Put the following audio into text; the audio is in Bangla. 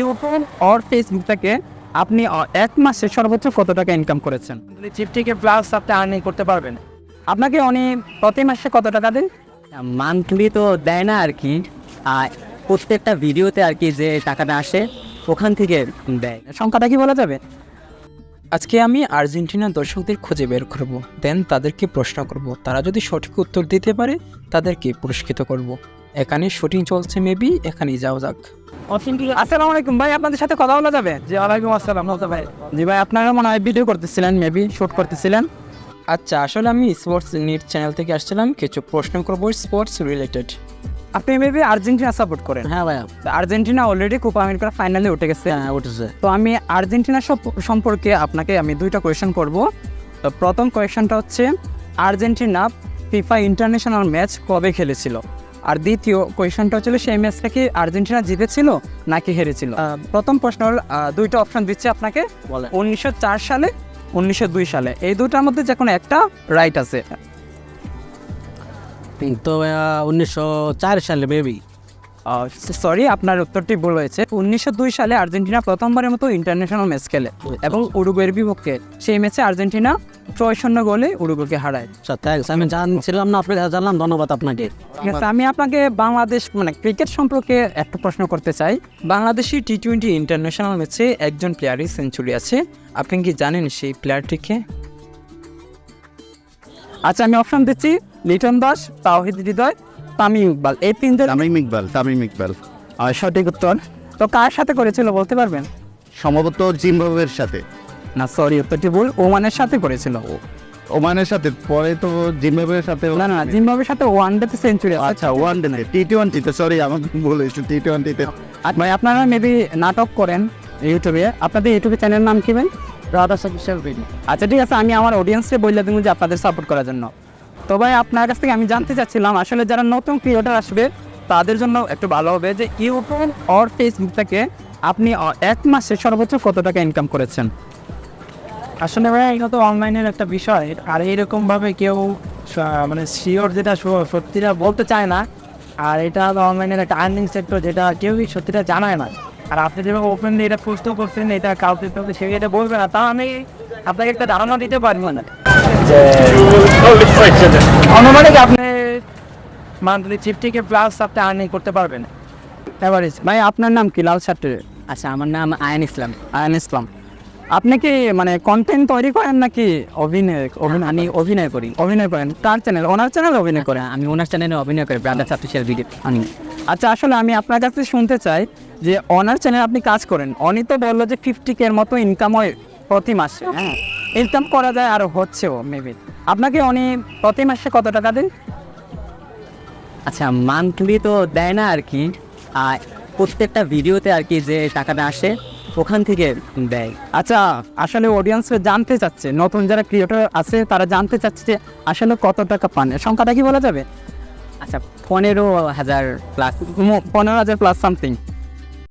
ইউটিউব অর ফেসবুক থেকে আপনি এক মাসে সর্বোচ্চ কত টাকা ইনকাম করেছেন? চিপ থেকে প্লাস আপনি আর্নিং করতে পারবেন। আপনাকে উনি প্রতি মাসে কত টাকা দেন মান্থলি তো দেয় না আর কি। আর প্রত্যেকটা ভিডিওতে আর কি যে টাকাটা আসে ওখান থেকে দেয়। সংখ্যাটা কি বলা যাবে? আজকে আমি আর্জেন্টিনার দর্শকদের খুঁজে বের করব দেন তাদেরকে প্রশ্ন করব তারা যদি সঠিক উত্তর দিতে পারে তাদেরকে পুরস্কৃত করব। এখানে শুটিং চলছে মেবি এখানেই যাও যাক। আসসালামু আলাইকুম ভাই আপনাদের সাথে কথা বলা যাবে? জি ওয়ালাইকুম আসসালাম নতো ভাই। জি ভাই আপনারা মনে হয় ভিডিও করতেছিলেন মেবি শুট করতেছিলেন? আচ্ছা আসলে আমি স্পোর্টস নিট চ্যানেল থেকে আসছিলাম কিছু প্রশ্ন করব স্পোর্টস রিলেটেড আপনি মেবি আর্জেন্টিনা সাপোর্ট করেন? হ্যাঁ ভাইয়া। আর্জেন্টিনা অলরেডি কোপা আমেরিকার ফাইনালে উঠে গেছে। হ্যাঁ উঠেছে। তো আমি আর্জেন্টিনা সম্পর্কে আপনাকে আমি দুইটা কোয়েশ্চেন করব। তো প্রথম কোয়েশনটা হচ্ছে আর্জেন্টিনা ফিফা ইন্টারন্যাশনাল ম্যাচ কবে খেলেছিল? আর দ্বিতীয় কোয়েশনটা হচ্ছিল সেই ম্যাচটা কি আর্জেন্টিনা জিতেছিল নাকি হেরেছিল? প্রথম প্রশ্ন হল দুইটা অপশন দিচ্ছে আপনাকে। বলে উনিশশো চার সালে উনিশশো দুই সালে। এই দুটার মধ্যে যে কোনো একটা রাইট আছে। তো উনিশশো চার সালে বেবি সরি আপনার উত্তরটি ভুল হয়েছে। উনিশশো দুই সালে আর্জেন্টিনা প্রথমবারের মতো ইন্টারন্যাশনাল ম্যাচ খেলে এবং উরুগুয়ের বিপক্ষে। সেই ম্যাচে আর্জেন্টিনা ছয় শূন্য গোলে উরুগুয়েকে হারায়। থ্যাংকস আমি জানছিলাম না আপনাকে জানলাম ধন্যবাদ আপনাকে। ঠিক আছে আমি আপনাকে বাংলাদেশ মানে ক্রিকেট সম্পর্কে একটা প্রশ্ন করতে চাই। বাংলাদেশি টি টোয়েন্টি ইন্টারন্যাশনাল ম্যাচে একজন প্লেয়ারই সেঞ্চুরি আছে। আপনি কি জানেন সেই প্লেয়ারটিকে আচ্ছা আমি অপশন দিচ্ছি লিটন দাস তাওহিদ হৃদয় তামিম ইকবাল। এই তিনজন তামিম ইকবাল তামিম ইকবাল। সঠিক উত্তর? তো কার সাথে করেছিল বলতে পারবেন? সম্ভবত জিম্বাবুয়ের সাথে। না সরি উত্তরটি ভুল। ওমানের সাথে করেছিল। ওমানের সাথে পরে তো জিম্বাবুয়ের সাথে না না জিম্বাবুয়ের সাথে ওয়ান ডেতে সেঞ্চুরি আচ্ছা ওয়ান ডে টি টোয়েন্টিতে সরি আমাকে বলেছি টি টোয়েন্টিতে আচ্ছা ভাই আপনারা মেবি নাটক করেন ইউটিউবে। আপনাদের ইউটিউবে চ্যানেল নাম কি ভাই? রাধা সাকিব আচ্ছা ঠিক আছে আমি আমার অডিয়েন্সকে বললে দিব যে আপনাদের সাপোর্ট করার জন্য। তো ভাই, আপনার কাছ থেকে আমি জানতে চাচ্ছিলাম, আসলে যারা নতুন ক্রিয়েটার আসবে, তাদের জন্য একটু ভালো হবে যে ইউটিউব অর ফেসবুক থেকে আপনি এক মাসে সর্বোচ্চ কত টাকা ইনকাম করেছেন? আসলে ভাই, এটা তো অনলাইনের একটা বিষয়। আর এইরকম ভাবে কেউ মানে শিওর যেটা সত্যিটা বলতে চায় না। আর এটা তো অনলাইনের একটা আর্নিং সেক্টর যেটা কেউই সত্যিটা জানায় না। আর আপনি যেভাবে ওপেনলি এটা পোস্টও করছেন, এটা কাউকে সে এটা বলবে না, তা আমি আপনাকে একটা ধারণা দিতে পারব না। অনুমানিক আপনি মান্থলি প্লাস আপনি আর্নিং করতে পারবেন? এভারেজ ভাই আপনার নাম কি? লাল শার্টের? আচ্ছা আমার নাম আয়ন ইসলাম। আয়ন ইসলাম। আপনি কি মানে কন্টেন্ট তৈরি করেন নাকি অভিনয় অভিনয়? আমি অভিনয় করি। অভিনয় করেন। কার চ্যানেল ওনার চ্যানেল অভিনয় করেন? আমি ওনার চ্যানেলে অভিনয় করি ব্রাদার ভিডিও আমি। আচ্ছা আসলে আমি আপনার কাছে শুনতে চাই যে অনার চ্যানেল আপনি কাজ করেন। অনি তো বলল যে ফিফটি কে এর মতো ইনকাম হয় প্রতি মাসে। হ্যাঁ। ইনকাম করা যায় আর হচ্ছেও মেবি আপনাকে উনি প্রতি মাসে কত টাকা দেন? আচ্ছা মান্থলি তো দেয় না আর কি। আর প্রত্যেকটা ভিডিওতে আর কি যে টাকাটা আসে ওখান থেকে দেয়। আচ্ছা আসলে অডিয়েন্সরা জানতে চাচ্ছে নতুন যারা ক্রিয়েটর আছে তারা জানতে চাচ্ছে যে আসলে কত টাকা পান। সংখ্যাটা কি বলা যাবে? আচ্ছা পনেরো হাজার প্লাস পনেরো হাজার প্লাস সামথিং